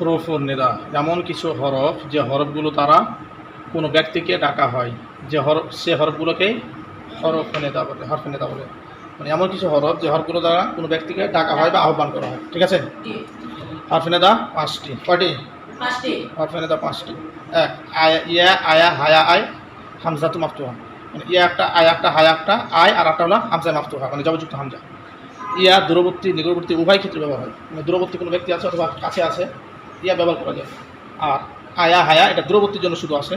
হরফুর নিদা। এমন কিছু হরফ যে হরফগুলো তারা কোনো ব্যক্তিকে ডাকা হয় যে হরফ সে হরফগুলোকেই হরফ নেতা বলে হরফ নেতা বলে। মানে এমন কিছু হরফ যে হরফগুলো দ্বারা কোনো ব্যক্তিকে ডাকা হয় বা আহ্বান করা হয়। ঠিক আছে? হরফ নেতা পাঁচটি। কয়টি? পাঁচটি। হরফ নেতা পাঁচটি। এক আয়া ইয়া আয়া হায়া আয় হামজাতু মাফতুহা। মানে ইয়া একটা আয়া একটা হায়া একটা আয় আর একটা হলো হামজা মাফতুহা মানে জবযুক্ত হামজা। ইয়া দূরবর্তী নিকটবর্তী উভয় ক্ষেত্রে ব্যবহার হয়। মানে দূরবর্তী কোনো ব্যক্তি আছে অথবা কাছে আছে ইয়া ব্যবহার করা যায়। আর আয়া হায়া, এটা দূরবর্তীর জন্য শুধু আসে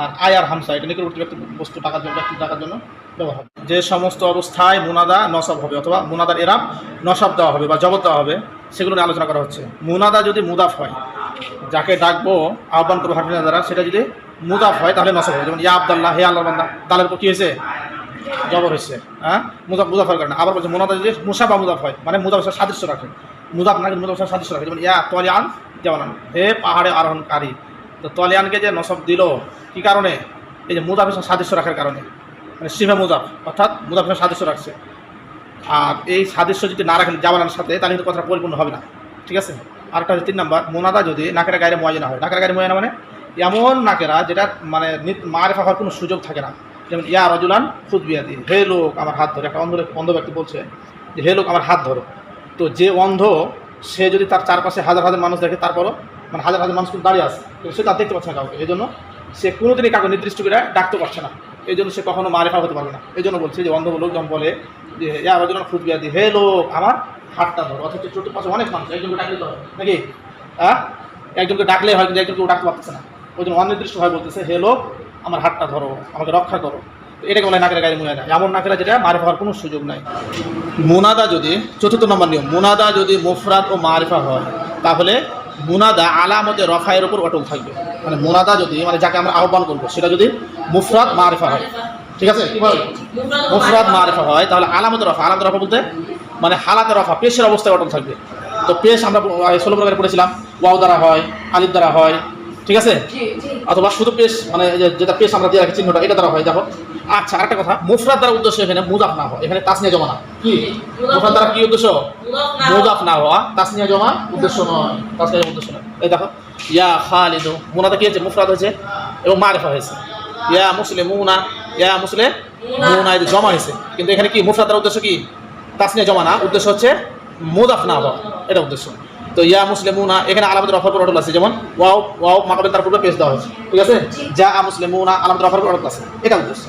আর আয় আর হামসা, এটা নিকটবর্তী ব্যক্তি বস্তু টাকার জন্য ব্যক্তি টাকার জন্য ব্যবহার হবে যে সমস্ত অবস্থায় মুনাদা নসব হবে, অথবা মুনাদার এরাম নসব দেওয়া হবে বা জবত দেওয়া হবে, সেগুলো নিয়ে আলোচনা করা হচ্ছে। মুনাদা যদি মুদাফ হয়, যাকে ডাকবো, আহ্বান করব হাফিনা দ্বারা, সেটা যদি মুদাফ হয়, তাহলে নসব হবে। যেমন, ইয়া আবদাল্লাহ, হে আল্লাহ বান্দা, দালের উপর কী হয়েছে? জবর হয়েছে। হ্যাঁ? মুদাফ মুদাফার কারণে। আবার বলছে, মোনাদা যদি মুসা বা মুদাফ হয় মানে মুদাফ সাদৃশ্য রাখে। মুদাফ না মুদাফ সাদৃশ্য রাখে। যেমন, ইয়া তলিয়ান যেমন হে পাহাড়ে আরোহণকারী, তো তলিয়ানকে যে নসব দিল, কি কারণে? এই যে মুদাফের সাথে সাদৃশ্য রাখার কারণে। মানে সিমে মুজাফ, অর্থাৎ মুদাফের সাদৃশ্য রাখছে। আর এই সাদৃশ্য যদি না রাখেন জামানার সাথে, তাহলে কিন্তু কথাটা পরিপূর্ণ হবে না। ঠিক আছে? আরেকটা হচ্ছে তিন নম্বর, মোনাদা যদি নাকেরা গায়ে ময়না হয়, নাকেরা গায়ে ময়না মানে? এমন নাকেরা যেটা মানে মারেফা হওয়ার কোনো সুযোগ থাকে না। যেমন, ইয়া রজুলান খুদবিয়াদি হে লোক আমার হাত ধরে। একটা অন্ধ অন্ধ ব্যক্তি বলছে যে, হে লোক আমার হাত ধরো। তো যে অন্ধ সে যদি তার চারপাশে হাজার হাজার মানুষ দেখে, তারপরও মানে হাজার হাজার মানুষ কিন্তু দাঁড়িয়ে কিন্তু সে তার দেখতে পাচ্ছে না কাউকে। এই জন্য সে কোনোদিনই কাউকে নির্দিষ্ট করে ডাকতে পারছে না। এই জন্য সে কখনো মারেফা হতে পারবে না। এই জন্য বলছে যে অন্ধ লোক যখন বলে যে ইয়া রজুলান খুদবিয়াদি হে লোক, আমার হাতটা ধরো। অথচ চতুর্পাশে অনেক মানুষ, একজনকে ডাকলে হয়। নাকি? হ্যাঁ একজনকে ডাকলে হয় কিন্তু একজনকে ডাকতে পারতেছে না। ওই জন্য অনির্দিষ্ট অনির্দিষ্টভাবে বলতেছে, হে লোক, আমার হাতটা ধরো, আমাকে রক্ষা করো। এটাকে বলে নাকের গায়ে মুয়া না এমন নাকেরা যেটা মারে হওয়ার কোনো সুযোগ নাই। মুনাদা যদি, চতুর্থ নম্বর নিয়ম, মুনাদা যদি মুফরাদ ও মারিফা হয়, তাহলে মুনাদা আলামতে রফায়ের উপর অটল থাকবে। মানে মুনাদা যদি মানে যাকে আমরা আহ্বান করব, সেটা যদি মুফরাদ মারিফা হয়। ঠিক আছে? মুফরাদ মারিফা হয়, তাহলে আলামতে রফা আলামতে রফা বলতে মানে হালাতে রফা, পেশের অবস্থায় অটল থাকবে। তো পেশ আমরা ষোলো প্রকারে পড়েছিলাম। ওয়াও দ্বারা হয়, আলিফ দ্বারা হয় ঠিক আছে? অথবা শুধু পেশ মানে যেটা পেশ আমরা দিয়ে রাখি চিহ্নটা এটা দ্বারা হয় দেখো। আচ্ছা আরেকটা কথা। মুফরাদ দ্বারা উদ্দেশ্য এখানে মুজাফ না হয় এখানে তাসনিয়া জমা না। কি? মুফরাদ দ্বারা কি উদ্দেশ্য? মুজাফ না হওয়া। তাসনিয়া জমা উদ্দেশ্য নয়। তাসনিয়া উদ্দেশ্য নয়। এই দেখো। ইয়া খালিদু। মুনাদা কি হয়েছে? মুফরাদ হয়েছে। এবং মারিফা হয়েছে। ইয়া মুসলিম মুনা ইয়া মুসলিম মুনা। এই জমা হয়েছে। কিন্তু এখানে কি? মুফরাদ দ্বারা উদ্দেশ্য কি? তাসনিয়া জমা না। উদ্দেশ্য হচ্ছে মুজাফ না হওয়া। এটা উদ্দেশ্য। তো ইয়া মুসলিমুনা এখানে আলামতের অফার অটল আছে যেমন ওয়াও ওয়াও মাকাবেল তার পূর্বে পেশ দেওয়া হয়েছে ঠিক আছে? যা মুসলিমুনা আলামতের অফার অটল আছে এটা উদ্দেশ্য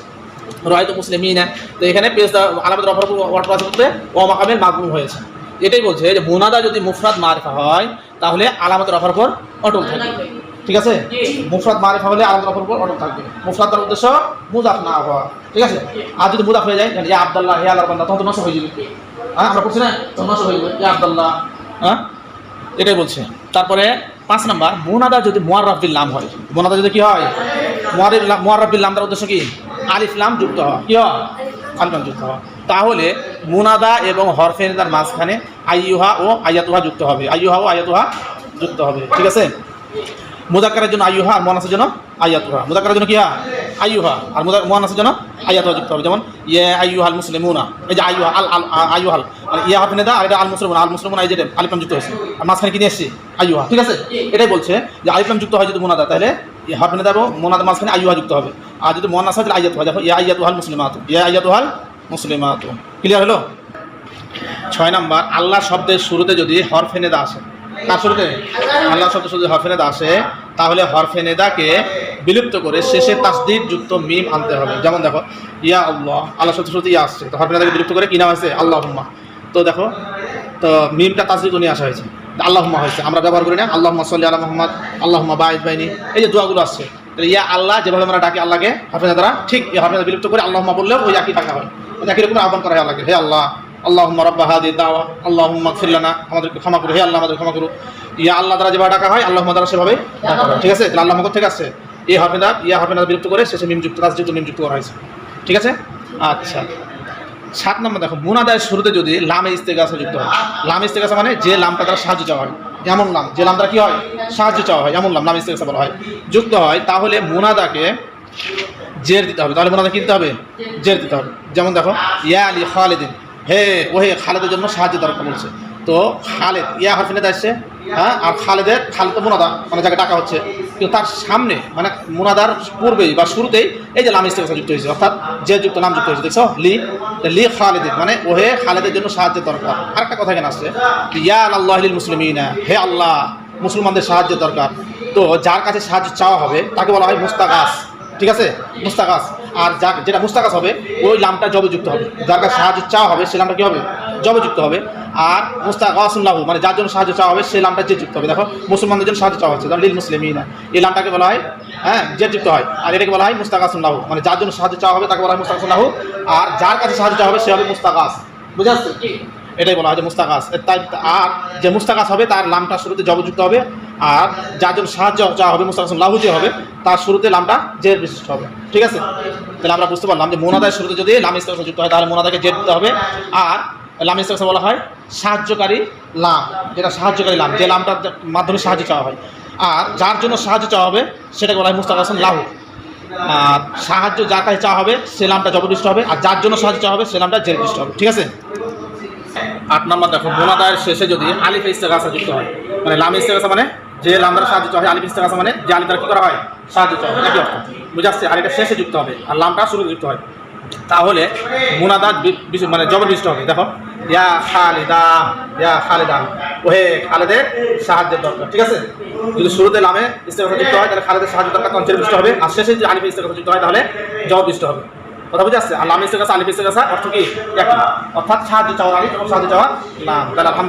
রয়তো মুসলিমিনা তো এখানে পেশ দেওয়া আলামতের অফার অটল আছে বলতে ও মাকাবেল মাগমুম হয়েছে। এটাই বলছে যে মুনাদা যদি মুফরাদ মারিফা হয় তাহলে আলামতের অফার উপর অটল থাকবে। ঠিক আছে। মুফরাদ মারিফা হলে আলামতের অফার উপর অটল থাকবে। মুফরাদ তার উদ্দেশ্য মুজাফ না হওয়া ঠিক আছে? আর যদি মুজাফ হয়ে যায় ইয়া আব্দাল্লাহ হে আল্লাহ বান্দা তখন তো নষ্ট হয়ে যাবে। হ্যাঁ আমরা করছি না? তখন নষ্ট হয়ে যাবে। ইয়া আব্দাল্লাহ হ্যাঁ? এটাই বলছে। তারপরে পাঁচ নাম্বার, মোনাদা যদি মোয়াররাফিল নাম হয়, মোনাদা যদি কি হয়? মোয়াররাফিল নাম তার উদ্দেশ্য কি? আলিফ লাম যুক্ত হওয়া। কি হয় লাম যুক্ত হওয়া। তাহলে মুনাদা এবং হরফেনাদার মাঝখানে আইয়ুহা ও আয়াতুহা যুক্ত হবে। আইয়ুহা ও আয়াতুহা যুক্ত হবে। ঠিক আছে? মুদাক্কারের জন্য আইয়ুহা আর মোয়ানাসের জন্য আয়াতুহা মুদাক্কারের জন্য কি হা আইয়ুহা, আর মুদা আছে জন্য আয়াতুহা যুক্ত হবে। যেমন ইয়ে আইয়ুহাল মুসলিমুনা, এই যে আইয়ুহা, আল আল, আ- আইয়ুহাল মানে ইয়া হাফিনেদা আর এটা আল মুসলিমুনা আল মুসলিমুনা এই যে আলিফলাম যুক্ত হয়েছে। আর মাঝখানে কিনে এসছি আইয়ুহা, ঠিক আছে? এটাই বলছে যে আলিফলাম যুক্ত হয় যদি মুনাদা, তাহলে ইয়া হাফিনেদা এবং মোনাদার মাঝখানে আইয়ুহা যুক্ত হবে। আর যদি মোয়ানাস হয় তাহলে আয়াতুহা দেখো, ইয়া আয়াতুহাল মুসলিমাত, ইয়া আয়াতুহাল মুসলিমাত। ক্লিয়ার হলো? ছয় নাম্বার আল্লাহ শব্দের শুরুতে যদি হরফেনেদা আসে তার শুরুতে? আল্লাহ শব্দের শুরুতে হরফেনেদা আসে, তাহলে হরফেনেদাকে বিলুপ্ত করে শেষে তাসদিদ যুক্ত মিম আনতে হবে। যেমন দেখো, ইয়া আল্লাহ আল্লাহ শব্দের শুরুতে ইয়া আসছে। তো হরফেনেদাকে বিলুপ্ত করে কি নাম আছে? আল্লাহ তো দেখো, তো মিমটা তাসদিদ নিয়ে আসা হয়েছে। আল্লাহম্মা হয়েছে। আমরা ব্যবহার করি না আল্লাহ সাল্লি আল্লাহ মোহাম্মদ, আল্লাহম্মা বাইজ বাইনি। এই যে দোয়াগুলো আসছে, তাহলে ইয়া আল্লাহ যেভাবে আমরা ডাকি আল্লাহকে হাফেজা দ্বারা ঠিক হাফেজা বিলুপ্ত করে আল্লাহম্মা বললেও ওই একই ডাকা হয়। ওই একই রকম আহ্বান করা হয় আল্লাহকে, হে আল্লাহ, আল্লাহুম্মা রাব্বা হাদি দাওয়া, আল্লাহুম্মা গফির লানা, আমাদেরকে ক্ষমা করো, হে আল্লাহ আমাদের ক্ষমা করো। ইয়া আল্লাহ দ্বারা যেভাবে ডাকা হয়, আল্লাহুম্মা দ্বারা সেভাবে ঠিক আছে? তাহলে আল্লাহ থেকে আসছে? এই হাফেজা ইয়া হাফেজা বিলুপ্ত করে শেষে মিম যুক্ত রাজযুক্ত মিম যুক্ত করা হয়েছে। ঠিক আছে? আচ্ছা। সাত নম্বর দেখো, মুনাদায়ের শুরুতে যদি লামে ইস্তেগাসা যুক্ত হয়, লামে ইস্তেগাসা মানে যে লামটা দ্বারা সাহায্য চাওয়া হয়, এমন লাম। যে লাম দ্বারা কি হয়? সাহায্য চাওয়া হয়, এমন লাম লাম ইস্তেগাসা বলা হয়। যুক্ত হয়, তাহলে মুনাদাকে জের দিতে হবে। তাহলে মুনাদা কি দিতে হবে? জের দিতে হবে। যেমন দেখো, ইয়া আলী খালেদিন। হে, ওহে খালেদের জন্য সাহায্য দরকার বলছে। তো খালেদ, ইয়া হরফিনে আসছে হ্যাঁ? আর খালেদের, খালেদ তো মোনাদা মানে যাকে ডাকা হচ্ছে। কিন্তু তার সামনে মানে মুনাদার পূর্বেই বা শুরুতেই এই যে লাম ইস্তেফা যুক্ত হয়েছে, অর্থাৎ যে যুক্ত নাম যুক্ত হয়েছে, দেখছ? লি লি খালেদিন মানে ওহে খালেদের জন্য সাহায্যের দরকার। আরেকটা কথা কেন আসছে ইয়া আল্লাহ মুসলিমিনা, হে আল্লাহ, মুসলমানদের সাহায্যের দরকার। তো যার কাছে সাহায্য চাওয়া হবে, তাকে বলা হয় মুস্তাকাস ঠিক আছে? মুস্তাকাস আর যা, যেটা মুস্তাকাস হবে, ওই লামটা জবযুক্ত হবে। যার কাছে সাহায্য চাওয়া হবে, সে লামটা কী হবে? জবযুক্ত হবে। আর মুস্তাকাসুল্লাহু মানে যার জন্য সাহায্য চাওয়া হবে সেই লামটা যে যুক্ত হবে। দেখো মুসলমানদের জন্য সাহায্য চাওয়া হচ্ছে। লিল মুসলিমিনা। এই লামটাকে বলা হয় হ্যাঁ যে যুক্ত হয়। আর এটাকে বলা হয় মুস্তাকাসুল্লাহু মানে যার জন্য সাহায্য চাওয়া হবে তাকে বলা হয় মুস্তাকাসুল্লাহু আর যার কাছে সাহায্য চাওয়া হবে সে হবে মুস্তাকাস বুঝে আসছে? এটাই বলা হয় যে মুস্তাকাস তাই আর যে মুস্তাকাস হবে তার লামটা শুরুতে জবযুক্ত হবে আর যার জন্য সাহায্য চাওয়া হবে মুস্তাকাস লাহু যে হবে তার শুরুতে লামটা জের বিশিষ্ট হবে। ঠিক আছে? তাহলে আমরা বুঝতে পারলাম যে মোনাদার শুরুতে যদি লাম ইস্তাকাস যুক্ত হয় তাহলে মোনাদাকে জের দিতে হবে। আর লাম ইস্তাকাস বলা হয় সাহায্যকারী লাম যেটা সাহায্যকারী লাম যে লামটার মাধ্যমে সাহায্য চাওয়া হয়। আর যার জন্য সাহায্য চাওয়া হবে, সেটাকে বলা হয় মুস্তাকাসন লাহু। আর সাহায্য যার কাছে চাওয়া হবে, সে নামটা জবরদৃষ্ট হবে। আর যার জন্য সাহায্য চাওয়া হবে, সে নামটা জেরদৃষ্ট হবে। ঠিক আছে? আট নম্বর দেখো, বোনাদায়ের শেষে যদি আলিফ ইস্তেগাসা যুক্ত হয় মানে লাম ইস্তেগাসা মানে যে লাম দ্বারা সাহায্য চাওয়া হয়, আলিফ ইস্তেগাসা মানে যে আলিফ দ্বারা কী করা হয়? সাহায্য চাওয়া হয়। একই অর্থ? বুঝে আসছে? আর এটা শেষে যুক্ত হবে। আর লামটা শুরুতে যুক্ত হয়। তাহলে মুনাদা মানে জবরদৃষ্ট হবে। দেখো, ইয়া খালিদা ইয়া খালিদা। ওহে খালেদের সাহায্যের দরকার, ঠিক আছে? যদি শুরুতে লামে ইস্তেগাসা যুক্ত হয়, তাহলে খালেদের সাহায্য দরকার, তখন জেরদৃষ্ট হবে। আর শেষে যদি আলিফ ইস্তেগাসা যুক্ত হয়, তাহলে জবরদৃষ্ট হবে। কথা বুঝে আসছে আর লাম ইস্তেগাসা আলিফ ইস্তেগাসা অর্থ কি? অর্থাৎ সাহায্য চাওয়া আলিফ এবং সাহায্য চাওয়া লাম। তাহলে আলহামদুলিল্লাহ।